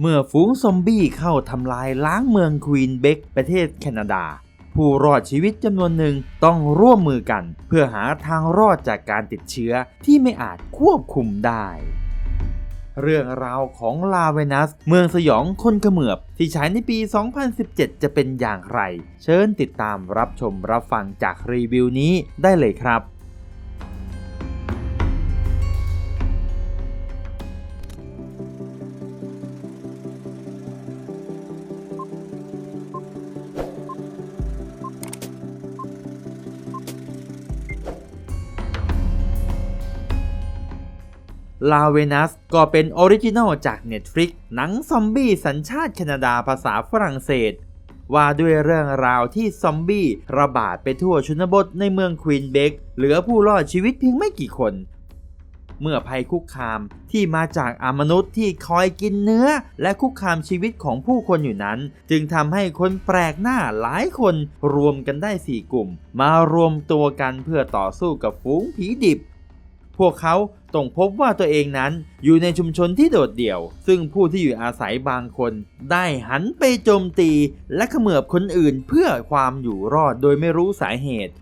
เมื่อฝูงซอมบี้เข้าทำลายล้างเมืองควีนเบกประเทศแคนาดา ผู้รอดชีวิตจำนวนหนึ่งต้องร่วมมือกัน เพื่อหาทางรอดจากการติดเชื้อที่ไม่อาจควบคุมได้ เรื่องราวของลาเวนัส เมืองสยองคนเขมือบ ที่ฉายในปี 2017 จะเป็นอย่างไร เชิญติดตามรับชมรับฟังจากรีวิวนี้ได้เลยครับ ลาเวนัสก็เป็นออริจินอลจาก Netflix หนังซอมบี้สัญชาติแคนาดาภาษาฝรั่งเศส ว่าด้วยเรื่องราวที่ซอมบี้ระบาดไปทั่วชนบทในเมืองควีนเบกเหลือผู้รอดชีวิตเพียงไม่กี่คน เมื่อภัยคุกคามที่มาจากอมนุษย์ที่คอยกินเนื้อ และคุกคามชีวิตของผู้คนอยู่นั้น จึงทำให้คนแปลกหน้าหลายคนรวมกันได้ 4 กลุ่ม มารวมตัวกันเพื่อต่อสู้กับฝูงผีดิบ วกเขาต้องพบว่าตัวเองนั้นอยู่ในชุมชนที่โดดเดี่ยว ซึ่งผู้ที่อยู่อาศัยบางคน ได้หันไปโจมตีและขมือบคนอื่นเพื่อความอยู่รอดโดยไม่รู้สาเหตุ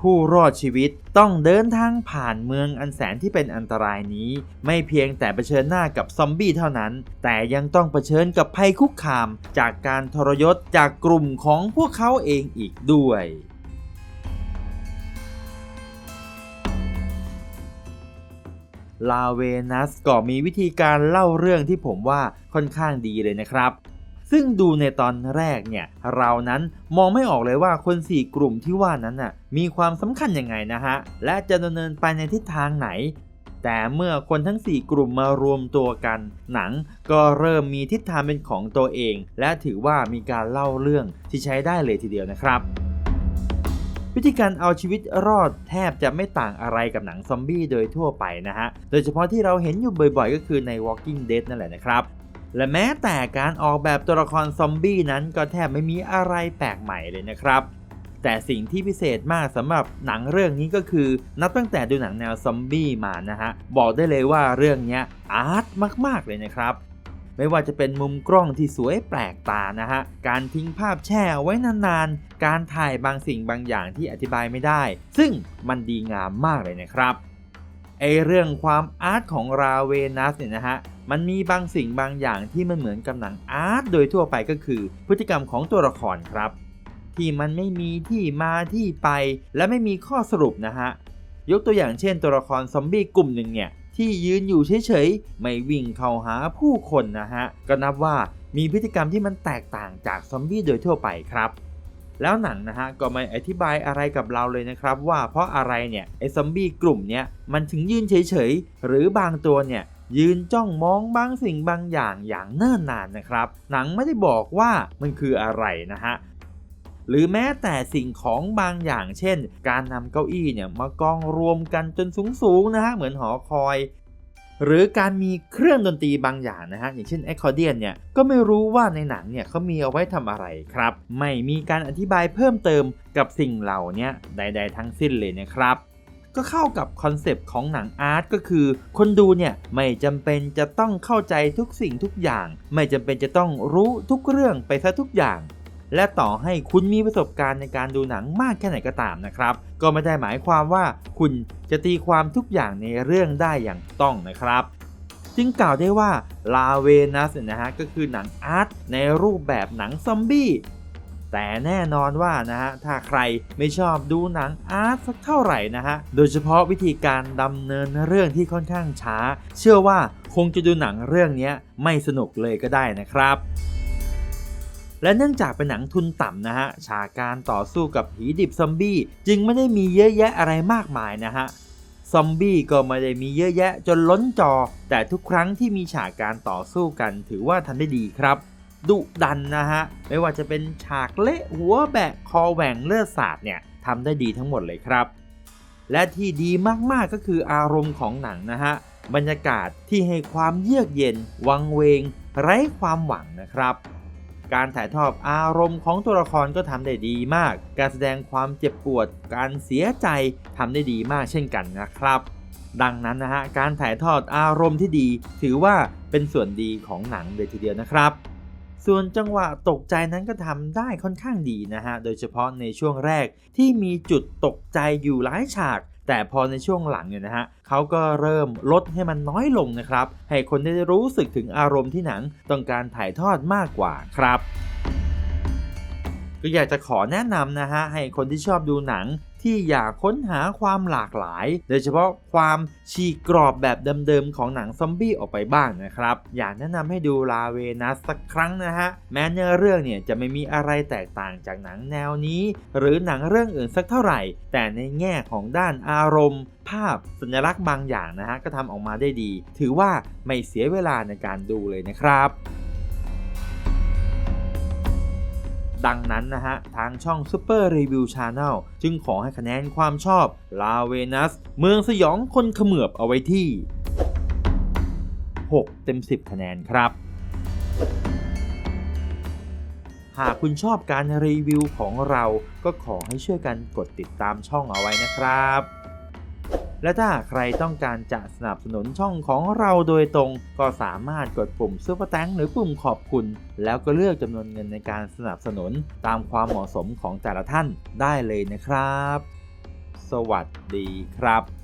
ผู้รอดชีวิตต้องเดินทางผ่านเมืองอันแสนที่เป็นอันตรายนี้ ไม่เพียงแต่เผชิญหน้ากับซอมบี้เท่านั้น แต่ยังต้องเผชิญกับภัยคุกคาม จากการทรยศจากกลุ่มของพวกเขาเองอีกด้วย ลาเวนัสก็มีวิธีการเล่าเรื่องที่ผมว่าค่อนข้างดีเลยนะครับ ซึ่งดูในตอนแรกเนี่ย เรานั้นมองไม่ออกเลยว่าคนสี่กลุ่มที่ว่านั้นน่ะมีความสำคัญยังไงนะฮะ และจะดำเนินไปในทิศทางไหน แต่เมื่อคนทั้ง 4 กลุ่มมารวมตัวกัน หนังก็เริ่มมีทิศทางเป็นของตัวเอง และถือว่ามีการเล่าเรื่องที่ใช้ได้เลยทีเดียวนะครับ วิธีการเอาชีวิตรอดแทบจะไม่ต่างอะไรกับหนังซอมบี้โดยทั่วไปนะฮะ โดยเฉพาะที่เราเห็นอยู่บ่อยๆ ก็คือใน Walking Dead นั่นแหละนะครับ และแม้แต่การออกแบบตัวละครซอมบี้นั้นก็แทบไม่มีอะไรแปลกใหม่เลยนะครับแต่สิ่งที่พิเศษมากสำหรับหนังเรื่องนี้ก็คือ นับตั้งแต่ดูหนังแนวซอมบี้มานะฮะ บอกได้เลยว่าเรื่องนี้อาร์ตมากๆเลยนะครับ ไม่ว่าจะเป็นมุมกล้องที่สวยแปลกตานะฮะ การทิ้งภาพแช่ไว้นานๆ การถ่ายบางสิ่งบางอย่างที่อธิบายไม่ได้ ซึ่งมันดีงามมากเลยนะครับไอเรื่องความอาร์ตของราเวนัสเนี่ยนะฮะ มันมีบางสิ่งบางอย่างที่มันเหมือนกับหนังอาร์ตโดยทั่วไปก็คือ พฤติกรรมของตัวละครครับ ที่มันไม่มีที่มาที่ไปและไม่มีข้อสรุปนะฮะ ยกตัวอย่างเช่นตัวละครซอมบี้กลุ่มหนึ่งเนี่ย ที่ยืนอยู่เฉยๆ ไม่วิ่งเข้าหาผู้คนนะฮะ ก็นับว่ามีพฤติกรรมที่มันแตกต่างจากซอมบี้โดยทั่วไปครับแล้วหนังนะฮะก็ไม่อธิบายอะไรกับเราเลยนะครับ ว่าเพราะอะไรเนี่ยไอ้ซอมบี้กลุ่มเนี้ยมันถึงยืนเฉยๆ หรือบางตัวเนี่ยยืนจ้องมองบางสิ่งบางอย่างอย่างเนิ่นนานนะครับ หนังไม่ได้บอกว่ามันคืออะไรนะฮะ หรือแม้แต่สิ่งของบางอย่าง เช่น การนำเก้าอี้เนี่ยมากองรวมกันจนสูงๆนะฮะเหมือนหอคอยหรือการมีเครื่องดนตรีบางอย่างนะฮะอย่างเช่นแอคคอร์เดียนเนี่ยก็ไม่รู้ว่าในหนังเนี่ยเขามีเอาไว้ทำอะไรครับ ไม่มีการอธิบายเพิ่มเติมกับสิ่งเหล่านี้ใด ๆ ทั้งสิ้นเลยนะครับ ก็เข้ากับคอนเซปต์ของหนังอาร์ตก็คือ คนดูเนี่ยไม่จำเป็นจะต้องเข้าใจทุกสิ่งทุกอย่าง ไม่จำเป็นจะต้องรู้ทุกเรื่องไปซะทุกอย่าง และต่อให้คุณมีประสบการณ์ในการดูหนังมากแค่ไหนก็ตามนะครับ ก็ไม่ได้หมายความว่าคุณจะตีความทุกอย่างในเรื่องได้อย่างต้องนะครับ จึงกล่าวได้ว่าลาเวนัสนะฮะก็คือหนังอาร์ตในรูปแบบหนังซอมบี้แต่แน่นอนว่านะฮะถ้าใครไม่ชอบดูหนังอาร์ตสักเท่าไหร่นะฮะโดยเฉพาะวิธีการดำเนินเรื่องที่ค่อนข้างช้า เชื่อว่าคงจะดูหนังเรื่องนี้ไม่สนุกเลยก็ได้นะครับ และเนื่องจากเป็นหนังทุนต่ำนะฮะฉากการต่อสู้กับผีดิบซอมบี้จึงไม่ได้มีเยอะแยะอะไรมากมายนะฮะซอมบี้ก็ไม่ได้มีเยอะแยะจนล้นจอ แต่ทุกครั้งที่มีฉากการต่อสู้กันถือว่าทำได้ดีครับ ดุดันนะฮะ ไม่ว่าจะเป็นฉากเละหัวแบะคอแหว่งเลือดสาดเนี่ยทำได้ดีทั้งหมดเลยครับ และที่ดีมากๆก็คืออารมณ์ของหนังนะฮะ บรรยากาศที่ให้ความเยือกเย็น วังเวง ไร้ความหวังนะครับ การถ่ายทอดอารมณ์ของตัวละครก็ทำได้ดีมาก การแสดงความเจ็บปวด การเสียใจทำได้ดีมากเช่นกันนะครับ ดังนั้นนะฮะการถ่ายทอดอารมณ์ที่ดี ถือว่าเป็นส่วนดีของหนังเลยทีเดียวนะครับ ส่วนจังหวะตกใจนั้นก็ทำได้ค่อนข้างดีนะฮะโดยเฉพาะในช่วงแรกที่มีจุดตกใจอยู่หลายฉาก แต่พอในช่วงหลังเนี่ยนะฮะเขาก็เริ่มลดให้มันน้อยลงนะครับ ให้คนได้รู้สึกถึงอารมณ์ที่หนังต้องการถ่ายทอดมากกว่าครับก็อยากจะขอแนะนำนะฮะให้คนที่ชอบดูหนัง ที่อยากค้นหาความหลากหลาย โดยเฉพาะความฉีกกรอบแบบเดิมๆของหนังซอมบี้ออกไปบ้างนะครับ อยากแนะนำให้ดูลาเวนัสสักครั้งนะฮะ แม้เนื้อเรื่องเนี่ยจะไม่มีอะไรแตกต่างจากหนังแนวนี้ หรือหนังเรื่องอื่นสักเท่าไหร่ แต่ในแง่ของด้านอารมณ์ภาพสัญลักษณ์บางอย่างนะฮะก็ทำออกมาได้ดี ถือว่าไม่เสียเวลาในการดูเลยนะครับ ดังนั้นนะฮะ ทางช่อง Super Review Channel จึงขอให้คะแนนความชอบลาเวนัส เมืองสยองคนเขมือบเอาไว้ที่ 6 เต็ม 10 คะแนนครับ หากคุณชอบการรีวิวของเราก็ขอให้ช่วยกันกดติดตามช่องเอาไว้นะครับ และถ้าใครต้องการจะสนับสนุนช่องของเราโดยตรง ก็สามารถกดปุ่มซุปเปอร์แตงหรือปุ่มขอบคุณ แล้วก็เลือกจำนวนเงินในการสนับสนุนตามความเหมาะสมของแต่ละท่านได้เลยนะครับ สวัสดีครับ